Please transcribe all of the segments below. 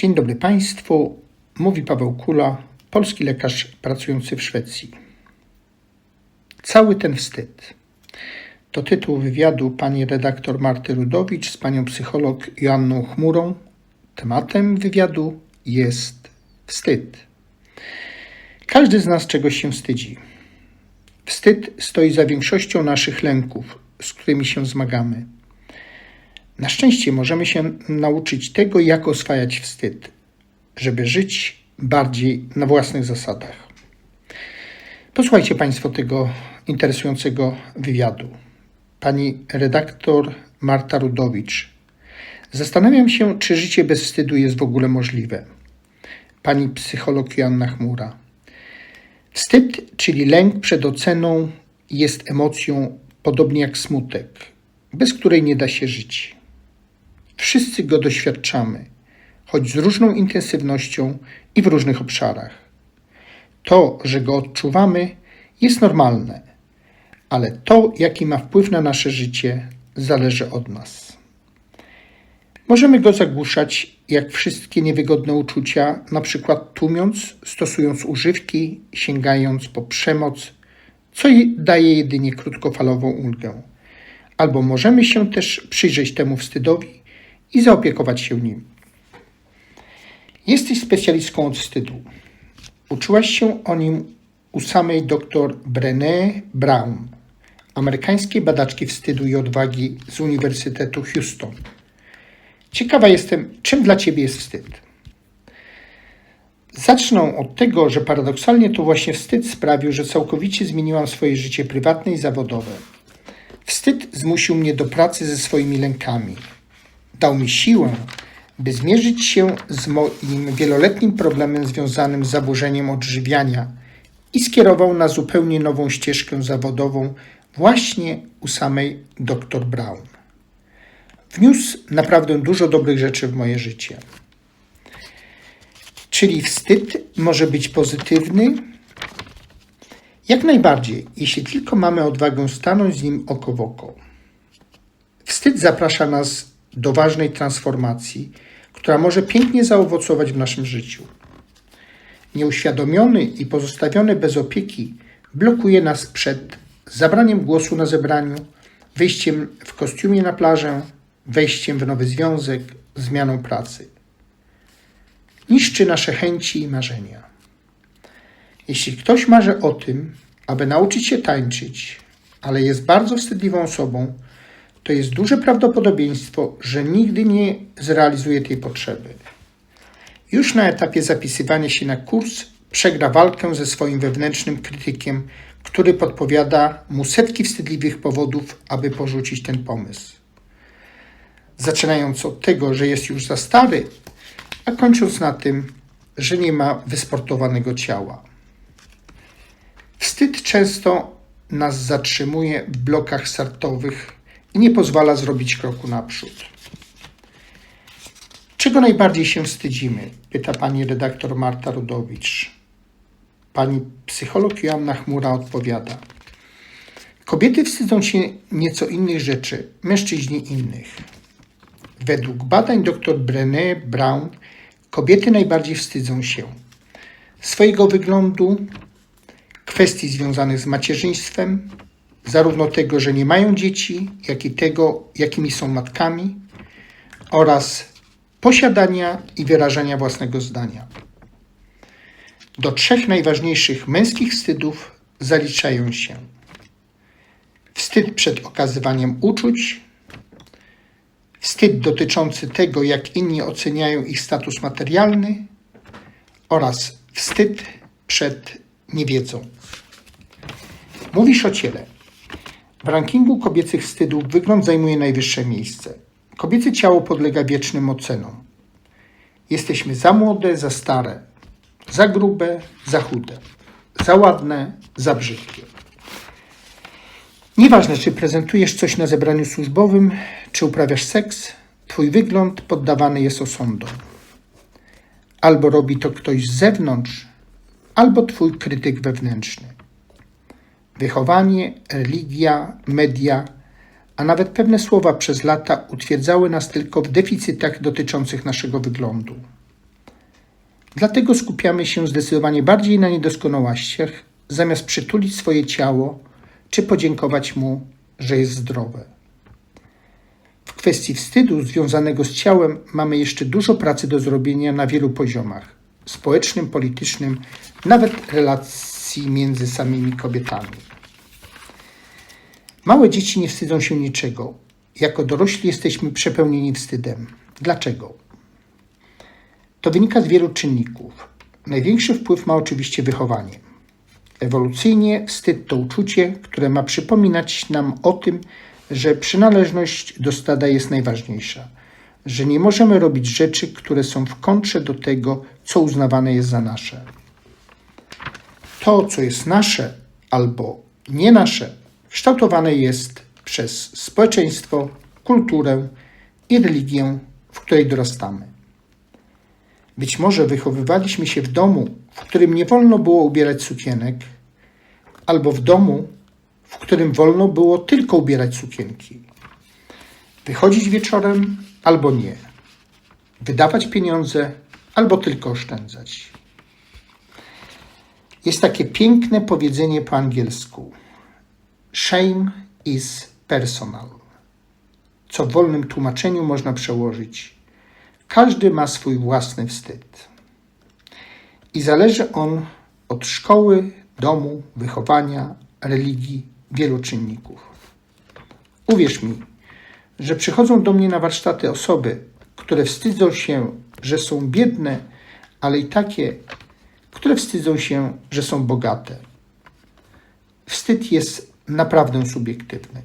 Dzień dobry Państwu. Mówi Paweł Kula, polski lekarz pracujący w Szwecji. Cały ten wstyd. To tytuł wywiadu pani redaktor Marty Rudowicz z panią psycholog Joanną Chmurą. Tematem wywiadu jest wstyd. Każdy z nas czegoś się wstydzi. Wstyd stoi za większością naszych lęków, z którymi się zmagamy. Na szczęście możemy się nauczyć tego, jak oswajać wstyd, żeby żyć bardziej na własnych zasadach. Posłuchajcie Państwo tego interesującego wywiadu. Pani redaktor Marta Rudowicz. Zastanawiam się, czy życie bez wstydu jest w ogóle możliwe. Pani psycholog Joanna Chmura. Wstyd, czyli lęk przed oceną, jest emocją podobnie jak smutek, bez której nie da się żyć. Wszyscy go doświadczamy, choć z różną intensywnością i w różnych obszarach. To, że go odczuwamy, jest normalne, ale to, jaki ma wpływ na nasze życie, zależy od nas. Możemy go zagłuszać, jak wszystkie niewygodne uczucia, na przykład tłumiąc, stosując używki, sięgając po przemoc, co daje jedynie krótkofalową ulgę. Albo możemy się też przyjrzeć temu wstydowi i zaopiekować się nim. Jesteś specjalistką od wstydu. Uczyłaś się o nim u samej dr Brené Brown, amerykańskiej badaczki wstydu i odwagi z Uniwersytetu Houston. Ciekawa jestem, czym dla Ciebie jest wstyd. Zacznę od tego, że paradoksalnie to właśnie wstyd sprawił, że całkowicie zmieniłam swoje życie prywatne i zawodowe. Wstyd zmusił mnie do pracy ze swoimi lękami, dał mi siłę, by zmierzyć się z moim wieloletnim problemem związanym z zaburzeniem odżywiania i skierował na zupełnie nową ścieżkę zawodową właśnie u samej dr Brown. Wniósł naprawdę dużo dobrych rzeczy w moje życie. Czyli wstyd może być pozytywny? Jak najbardziej, jeśli tylko mamy odwagę stanąć z nim oko w oko. Wstyd zaprasza nas do ważnej transformacji, która może pięknie zaowocować w naszym życiu. Nieuświadomiony i pozostawiony bez opieki blokuje nas przed zabraniem głosu na zebraniu, wyjściem w kostiumie na plażę, wejściem w nowy związek, zmianą pracy. Niszczy nasze chęci i marzenia. Jeśli ktoś marzy o tym, aby nauczyć się tańczyć, ale jest bardzo wstydliwą osobą, to jest duże prawdopodobieństwo, że nigdy nie zrealizuje tej potrzeby. Już na etapie zapisywania się na kurs przegra walkę ze swoim wewnętrznym krytykiem, który podpowiada mu setki wstydliwych powodów, aby porzucić ten pomysł. Zaczynając od tego, że jest już za stary, a kończąc na tym, że nie ma wysportowanego ciała. Wstyd często nas zatrzymuje w blokach startowych i nie pozwala zrobić kroku naprzód. Czego najbardziej się wstydzimy? Pyta pani redaktor Marta Rudowicz. Pani psycholog Joanna Chmura odpowiada. Kobiety wstydzą się nieco innych rzeczy, mężczyźni innych. Według badań dr Brené Brown kobiety najbardziej wstydzą się swojego wyglądu, kwestii związanych z macierzyństwem, zarówno tego, że nie mają dzieci, jak i tego, jakimi są matkami, oraz posiadania i wyrażania własnego zdania. Do trzech najważniejszych męskich wstydów zaliczają się wstyd przed okazywaniem uczuć, wstyd dotyczący tego, jak inni oceniają ich status materialny oraz wstyd przed niewiedzą. Mówisz o ciele. W rankingu kobiecych wstydów wygląd zajmuje najwyższe miejsce. Kobiece ciało podlega wiecznym ocenom. Jesteśmy za młode, za stare, za grube, za chude, za ładne, za brzydkie. Nieważne, czy prezentujesz coś na zebraniu służbowym, czy uprawiasz seks, twój wygląd poddawany jest osądom. Albo robi to ktoś z zewnątrz, albo twój krytyk wewnętrzny. Wychowanie, religia, media, a nawet pewne słowa przez lata utwierdzały nas tylko w deficytach dotyczących naszego wyglądu. Dlatego skupiamy się zdecydowanie bardziej na niedoskonałościach, zamiast przytulić swoje ciało czy podziękować mu, że jest zdrowe. W kwestii wstydu związanego z ciałem mamy jeszcze dużo pracy do zrobienia na wielu poziomach społecznym, politycznym, nawet relacji między samymi kobietami. Małe dzieci nie wstydzą się niczego. Jako dorośli jesteśmy przepełnieni wstydem. Dlaczego? To wynika z wielu czynników. Największy wpływ ma oczywiście wychowanie. Ewolucyjnie wstyd to uczucie, które ma przypominać nam o tym, że przynależność do stada jest najważniejsza, że nie możemy robić rzeczy, które są w kontrze do tego, co uznawane jest za nasze. To, co jest nasze albo nie nasze, kształtowane jest przez społeczeństwo, kulturę i religię, w której dorastamy. Być może wychowywaliśmy się w domu, w którym nie wolno było ubierać sukienek, albo w domu, w którym wolno było tylko ubierać sukienki. Wychodzić wieczorem albo nie. Wydawać pieniądze albo tylko oszczędzać. Jest takie piękne powiedzenie po angielsku: Shame is personal. Co w wolnym tłumaczeniu można przełożyć: Każdy ma swój własny wstyd. I zależy on od szkoły, domu, wychowania, religii, wielu czynników. Uwierz mi, że przychodzą do mnie na warsztaty osoby, które wstydzą się, że są biedne, ale i takie, które wstydzą się, że są bogate. Wstyd jest naprawdę subiektywny.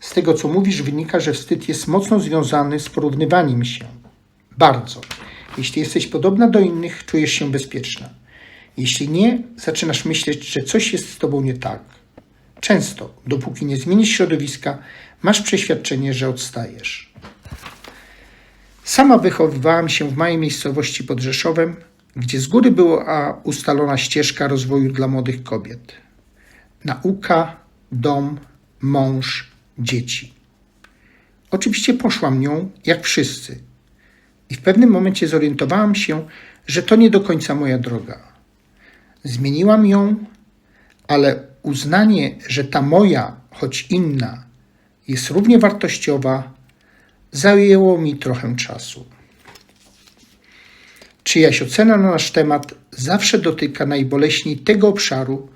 Z tego, co mówisz, wynika, że wstyd jest mocno związany z porównywaniem się. Bardzo. Jeśli jesteś podobna do innych, czujesz się bezpieczna. Jeśli nie, zaczynasz myśleć, że coś jest z tobą nie tak. Często, dopóki nie zmienisz środowiska, masz przeświadczenie, że odstajesz. Sama wychowywałam się w małej miejscowości pod Rzeszowem, gdzie z góry była ustalona ścieżka rozwoju dla młodych kobiet. Nauka, dom, mąż, dzieci. Oczywiście poszłam nią, jak wszyscy. I w pewnym momencie zorientowałam się, że to nie do końca moja droga. Zmieniłam ją, ale uznanie, że ta moja, choć inna, jest równie wartościowa, zajęło mi trochę czasu. Czyjaś ocena na nasz temat zawsze dotyka najboleśniej tego obszaru,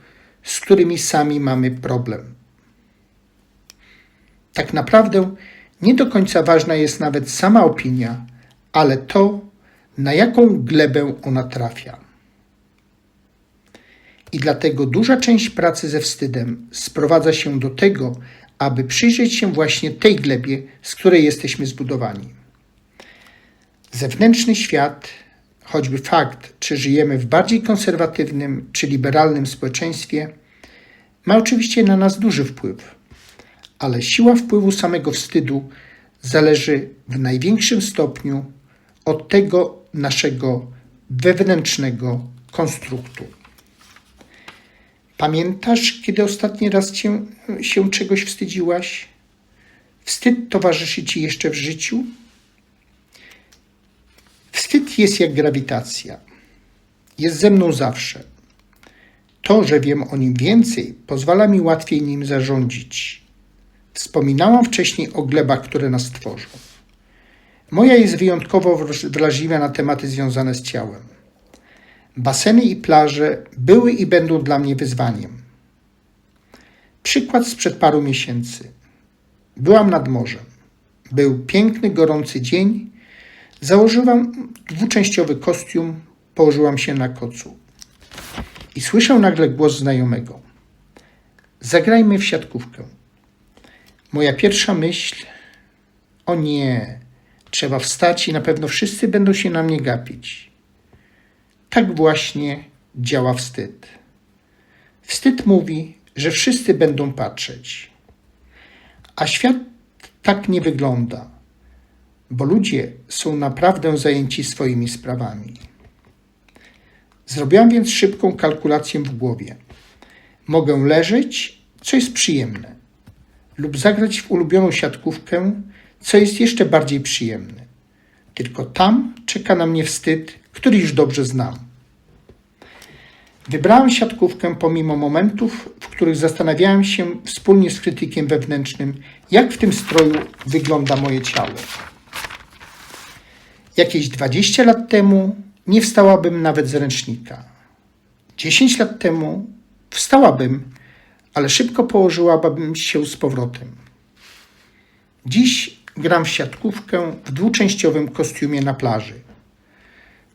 z którymi sami mamy problem. Tak naprawdę nie do końca ważna jest nawet sama opinia, ale to, na jaką glebę ona trafia. I dlatego duża część pracy ze wstydem sprowadza się do tego, aby przyjrzeć się właśnie tej glebie, z której jesteśmy zbudowani. Zewnętrzny świat, choćby fakt, czy żyjemy w bardziej konserwatywnym czy liberalnym społeczeństwie, ma oczywiście na nas duży wpływ, ale siła wpływu samego wstydu zależy w największym stopniu od tego naszego wewnętrznego konstruktu. Pamiętasz, kiedy ostatni raz cię, się czegoś wstydziłaś? Wstyd towarzyszy ci jeszcze w życiu? Wstyd jest jak grawitacja. Jest ze mną zawsze. To, że wiem o nim więcej, pozwala mi łatwiej nim zarządzić. Wspominałam wcześniej o glebach, które nas tworzą. Moja jest wyjątkowo wrażliwa na tematy związane z ciałem. Baseny i plaże były i będą dla mnie wyzwaniem. Przykład sprzed paru miesięcy. Byłam nad morzem. Był piękny, gorący dzień. Założyłam dwuczęściowy kostium, położyłam się na kocu. I słyszę nagle głos znajomego. Zagrajmy w siatkówkę. Moja pierwsza myśl: O nie, trzeba wstać i na pewno wszyscy będą się na mnie gapić. Tak właśnie działa wstyd. Wstyd mówi, że wszyscy będą patrzeć. A świat tak nie wygląda, bo ludzie są naprawdę zajęci swoimi sprawami. Zrobiłam więc szybką kalkulację w głowie. Mogę leżeć, co jest przyjemne, lub zagrać w ulubioną siatkówkę, co jest jeszcze bardziej przyjemne. tylko tam czeka na mnie wstyd, który już dobrze znam. Wybrałem siatkówkę pomimo momentów, w których zastanawiałem się wspólnie z krytykiem wewnętrznym, jak w tym stroju wygląda moje ciało. Jakieś 20 lat temu nie wstałabym nawet z ręcznika. 10 lat temu wstałabym, ale szybko położyłabym się z powrotem. Dziś gram w siatkówkę w dwuczęściowym kostiumie na plaży.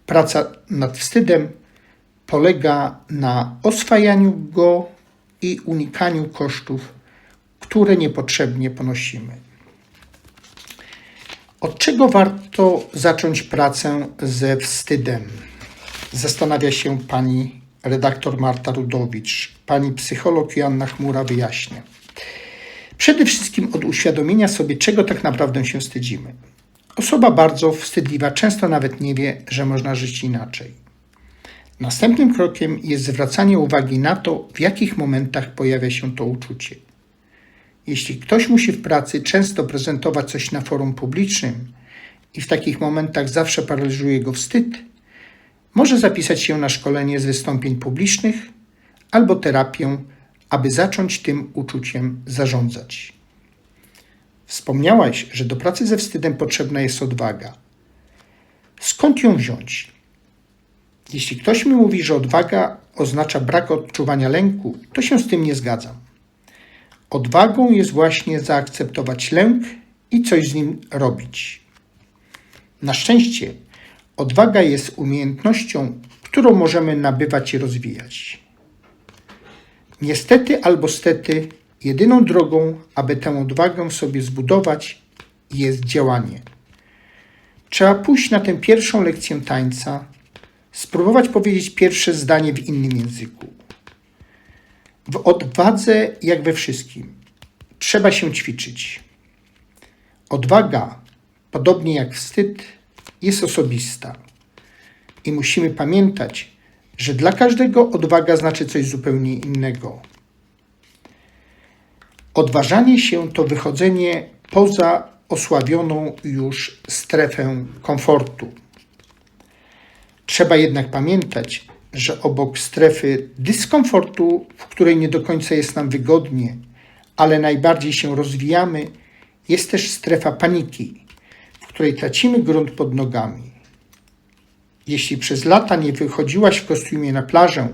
Praca nad wstydem polega na oswajaniu go i unikaniu kosztów, które niepotrzebnie ponosimy. Od czego warto zacząć pracę ze wstydem? Zastanawia się pani redaktor Marta Rudowicz. Pani psycholog Joanna Chmura wyjaśnia. Przede wszystkim od uświadomienia sobie, czego tak naprawdę się wstydzimy. Osoba bardzo wstydliwa często nawet nie wie, że można żyć inaczej. Następnym krokiem jest zwracanie uwagi na to, w jakich momentach pojawia się to uczucie. Jeśli ktoś musi w pracy często prezentować coś na forum publicznym i w takich momentach zawsze paraliżuje go wstyd, może zapisać się na szkolenie z wystąpień publicznych albo terapię, aby zacząć tym uczuciem zarządzać. Wspomniałaś, że do pracy ze wstydem potrzebna jest odwaga. Skąd ją wziąć? Jeśli ktoś mi mówi, że odwaga oznacza brak odczuwania lęku, to się z tym nie zgadzam. Odwagą jest właśnie zaakceptować lęk i coś z nim robić. Na szczęście, odwaga jest umiejętnością, którą możemy nabywać i rozwijać. Niestety albo stety, jedyną drogą, aby tę odwagę sobie zbudować, jest działanie. Trzeba pójść na tę pierwszą lekcję tańca, spróbować powiedzieć pierwsze zdanie w innym języku. W odwadze, jak we wszystkim, trzeba się ćwiczyć. Odwaga, podobnie jak wstyd, jest osobista. I musimy pamiętać, że dla każdego odwaga znaczy coś zupełnie innego. Odważanie się to wychodzenie poza osławioną już strefę komfortu. Trzeba jednak pamiętać, że obok strefy dyskomfortu, w której nie do końca jest nam wygodnie, ale najbardziej się rozwijamy, jest też strefa paniki, w której tracimy grunt pod nogami. Jeśli przez lata nie wychodziłaś w kostiumie na plażę,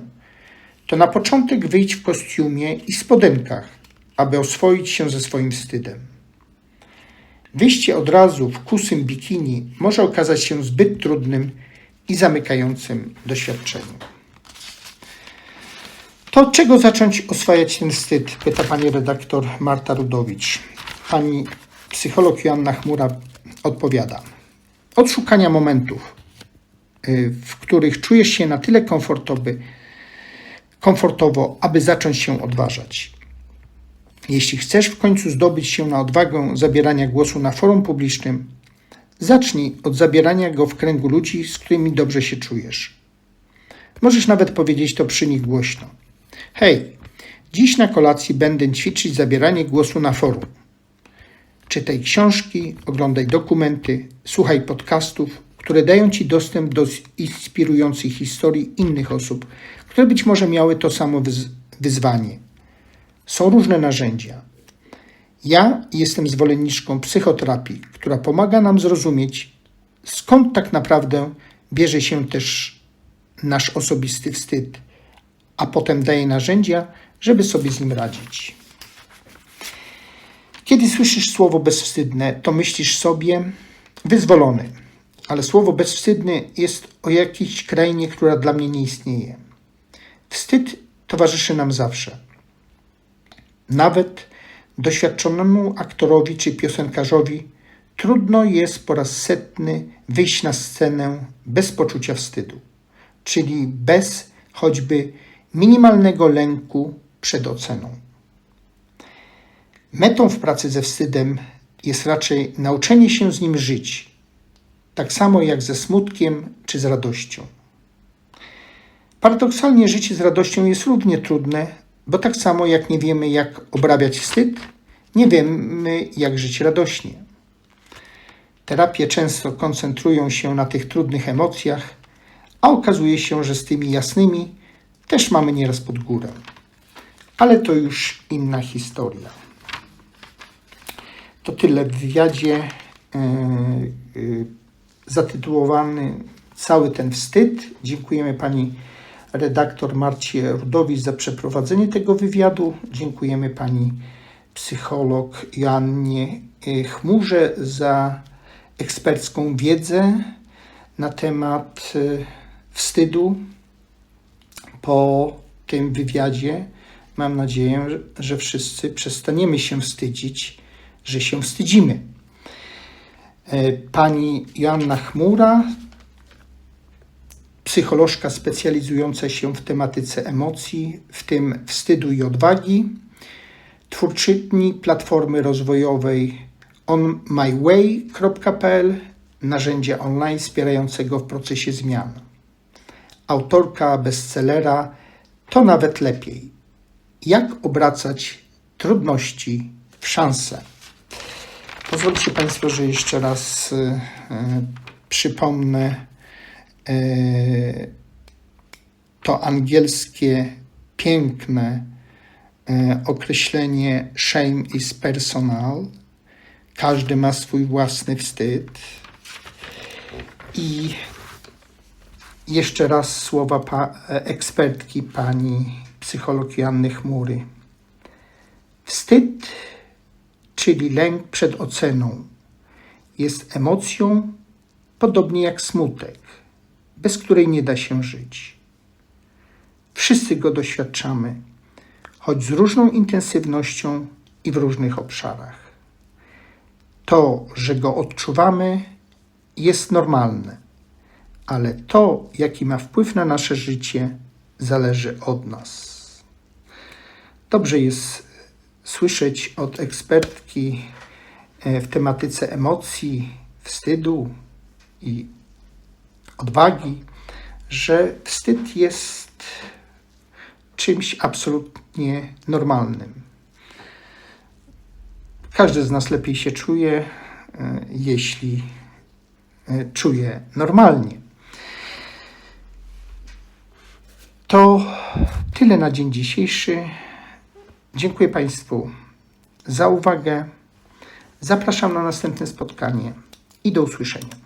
to na początek wyjdź w kostiumie i spodenkach, aby oswoić się ze swoim wstydem. Wyjście od razu w kusym bikini może okazać się zbyt trudnym i zamykającym doświadczeniem. To od czego zacząć oswajać ten wstyd? Pyta pani redaktor Marta Rudowicz. Pani psycholog Joanna Chmura odpowiada. Od szukania momentów, y, w których czujesz się na tyle komfortowy, komfortowo, aby zacząć się odważać. Jeśli chcesz w końcu zdobyć się na odwagę zabierania głosu na forum publicznym, zacznij od zabierania go w kręgu ludzi, z którymi dobrze się czujesz. Możesz nawet powiedzieć to przy nich głośno. Hej, dziś na kolacji będę ćwiczyć zabieranie głosu na forum. Czytaj książki, oglądaj dokumenty, słuchaj podcastów, które dają Ci dostęp do inspirujących historii innych osób, które być może miały to samo wyzwanie. Są różne narzędzia. Ja jestem zwolenniczką psychoterapii, która pomaga nam zrozumieć, skąd tak naprawdę bierze się też nasz osobisty wstyd, a potem daje narzędzia, żeby sobie z nim radzić. Kiedy słyszysz słowo bezwstydne, to myślisz sobie wyzwolony, ale słowo bezwstydny jest o jakiejś krainie, która dla mnie nie istnieje. Wstyd towarzyszy nam zawsze. Nawet doświadczonemu aktorowi czy piosenkarzowi trudno jest po raz setny wyjść na scenę bez poczucia wstydu, czyli bez choćby minimalnego lęku przed oceną. Metą w pracy ze wstydem jest raczej nauczenie się z nim żyć, tak samo jak ze smutkiem czy z radością. Paradoksalnie życie z radością jest równie trudne, bo tak samo jak nie wiemy, jak obrabiać wstyd, nie wiemy, jak żyć radośnie. Terapie często koncentrują się na tych trudnych emocjach, a okazuje się, że z tymi jasnymi też mamy nieraz pod górę. Ale to już inna historia. To tyle w wywiadzie yy, yy, zatytułowany Cały ten wstyd. Dziękujemy pani redaktor Marcie Rudowicz za przeprowadzenie tego wywiadu. Dziękujemy pani psycholog Joannie y, Chmurze za ekspercką wiedzę na temat wstydu. Po tym wywiadzie mam nadzieję, że wszyscy przestaniemy się wstydzić, że się wstydzimy. E, Pani Joanna Chmura, psycholożka specjalizująca się w tematyce emocji, w tym wstydu i odwagi, twórczyni platformy rozwojowej onmyway.pl, narzędzia online wspierającego w procesie zmian. Autorka bestsellera To nawet lepiej. Jak obracać trudności w szanse. Pozwólcie Państwo, że jeszcze raz y, przypomnę y, to angielskie piękne y, określenie shame is personal. Każdy ma swój własny wstyd. I jeszcze raz słowa pa, e, ekspertki pani psycholog Janny Chmury. Wstyd czyli lęk przed oceną, jest emocją podobnie jak smutek, bez której nie da się żyć. Wszyscy go doświadczamy, choć z różną intensywnością i w różnych obszarach. To, że go odczuwamy, jest normalne, ale to, jaki ma wpływ na nasze życie, zależy od nas. Dobrze jest słyszeć od ekspertki e, w tematyce emocji, wstydu i odwagi, że wstyd jest czymś absolutnie normalnym. Każdy z nas lepiej się czuje, e, jeśli e, czuje normalnie. To tyle na dzień dzisiejszy. Dziękuję Państwu za uwagę. Zapraszam na następne spotkanie i do usłyszenia.